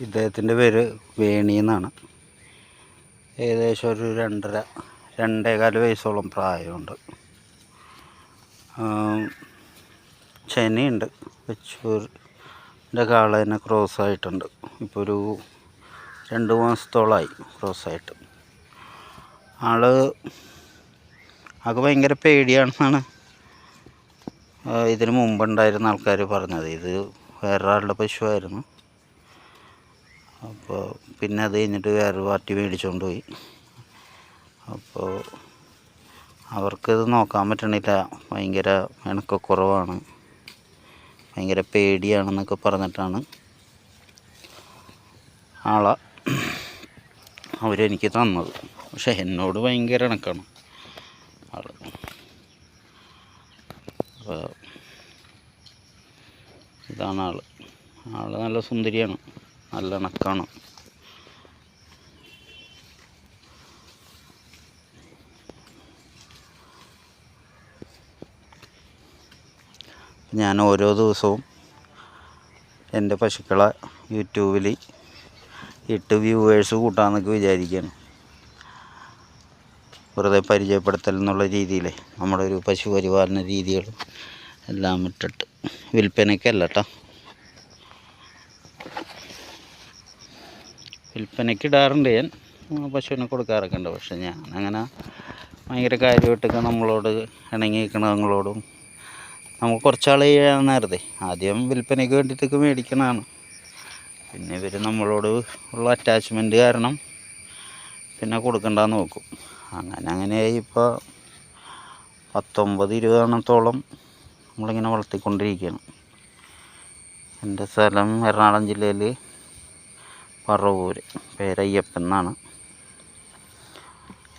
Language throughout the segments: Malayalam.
ഇദ്ദേഹത്തിന്റെ പേര് വേണി എന്നാണ്. ഏകദേശം ഒരു രണ്ടര രണ്ടേകാൽ വയസ്സോളം പ്രായമുണ്ട്. ചെനയുണ്ട് വെച്ചൂരിന്റെ കാള തന്നെ ക്രോസ് ആയിട്ടുണ്ട്. ഇപ്പോൾ ഒരു രണ്ട് മാസത്തോളമായി ക്രോസ് ആയിട്ട്. ആൾ ആൾക്ക് ഭയങ്കര പേടിയാണെന്നാണ് ഇതിന് മുമ്പുണ്ടായിരുന്ന ആൾക്കാർ പറഞ്ഞത്. ഇത് വേറൊരാളുടെ പശുവായിരുന്നു. അപ്പോൾ പിന്നെ അത് കഴിഞ്ഞിട്ട് വേറെ പാർട്ടി മേടിച്ചുകൊണ്ട് പോയി. അപ്പോൾ അവർക്കിത് നോക്കാൻ പറ്റണില്ല. ഭയങ്കര ഇണക്കക്കുറവാണ് ഭയങ്കര പേടിയാണെന്നൊക്കെ പറഞ്ഞിട്ടാണ് ആളെ അവരെനിക്ക് തന്നത്. പക്ഷെ എന്നോട് ഭയങ്കര ഇണക്കാണ് ആൾ. അപ്പോൾ ഇതാണ് ആൾ. ആൾ നല്ല സുന്ദരിയാണ്. നല്ല ഇണക്കാണ് ഞാൻ ഓരോ ദിവസവും എന്റെ പശുക്കളെ യൂട്യൂബിൽ ഇട്ട് വ്യൂവേഴ്സ് കൂട്ടാമെന്നൊക്കെ വിചാരിക്കുകയാണ്. വെറുതെ പരിചയപ്പെടുത്തൽ എന്നുള്ള രീതിയിൽ നമ്മുടെ ഒരു പശു പരിപാലന രീതികളും എല്ലാം ഇട്ടിട്ട് വിൽപ്പനയ്ക്കല്ല കേട്ടോ. വിൽപ്പനയ്ക്ക് ഇടാറുണ്ട് ഞാൻ. പശുവിന് കൊടുക്കാറൊക്കെ ഉണ്ട്. പക്ഷെ ഞാൻ അങ്ങനെ ഭയങ്കര കാര്യമായിട്ടൊക്കെ നമ്മളോട് ഇണങ്ങി നിൽക്കണങ്ങളോടും നമുക്ക് കുറച്ചാൾ നേരത്തെ ആദ്യം വിൽപ്പനയ്ക്ക് വേണ്ടിയിട്ടൊക്കെ മേടിക്കണതാണ്. പിന്നെ ഇവർ നമ്മളോട് ഉള്ള അറ്റാച്ച്മെന്റ് കാരണം പിന്നെ കൊടുക്കണ്ടെന്ന് നോക്കും. അങ്ങനെ അങ്ങനെയായി ഇപ്പോൾ പത്തൊമ്പത് ഇരുപതെണ്ണത്തോളം നമ്മളിങ്ങനെ വളർത്തിക്കൊണ്ടിരിക്കുകയാണ്. എന്റെ സ്ഥലം എറണാകുളം ജില്ലയിൽ പറവൂര് പേരയ്യപ്പൻ എന്നാണ്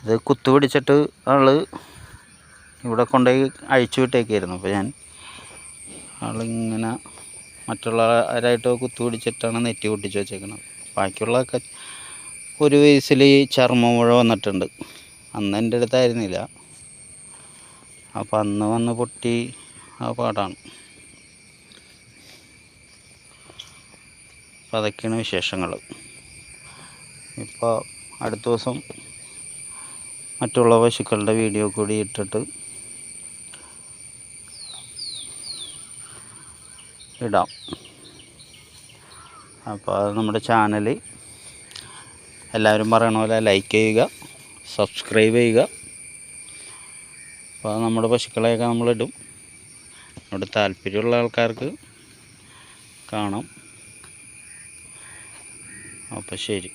ഇത് കുത്തു പിടിച്ചിട്ട് ആൾ ഇവിടെ കൊണ്ടുപോയി അഴിച്ചു വിട്ടേക്കായിരുന്നു. അപ്പോൾ ഞാൻ ആളിങ്ങനെ മറ്റുള്ളവരായിട്ട് കുത്തു പിടിച്ചിട്ടാണ് നെറ്റി പൊട്ടിച്ച് വെച്ചേക്കുന്നത് ബാക്കിയുള്ളതൊക്കെ ഒരു വയസ്സിൽ ചർമ്മമുഴ വന്നിട്ടുണ്ട്. അന്ന് എന്റെ അടുത്തായിരുന്നില്ല. അപ്പോൾ അന്ന് വന്ന് പൊട്ടി ആ പാടാണ്. അപ്പോൾ അതൊക്കെയാണ് വിശേഷങ്ങൾ. ഇപ്പോൾ അടുത്ത ദിവസം മറ്റുള്ള പശുക്കളുടെ വീഡിയോ കൂടി ഇട്ടിട്ട് ഇടാം. അപ്പോൾ അത് നമ്മുടെ ചാനൽ എല്ലാവരും പറയണ പോലെ ലൈക്ക് ചെയ്യുക സബ്സ്ക്രൈബ് ചെയ്യുക. അപ്പോൾ നമ്മുടെ പശുക്കളെയൊക്കെ നമ്മളിടും അവിടെ താല്പര്യമുള്ള ആൾക്കാർക്ക് കാണാം. അപ്പോൾ ശരി.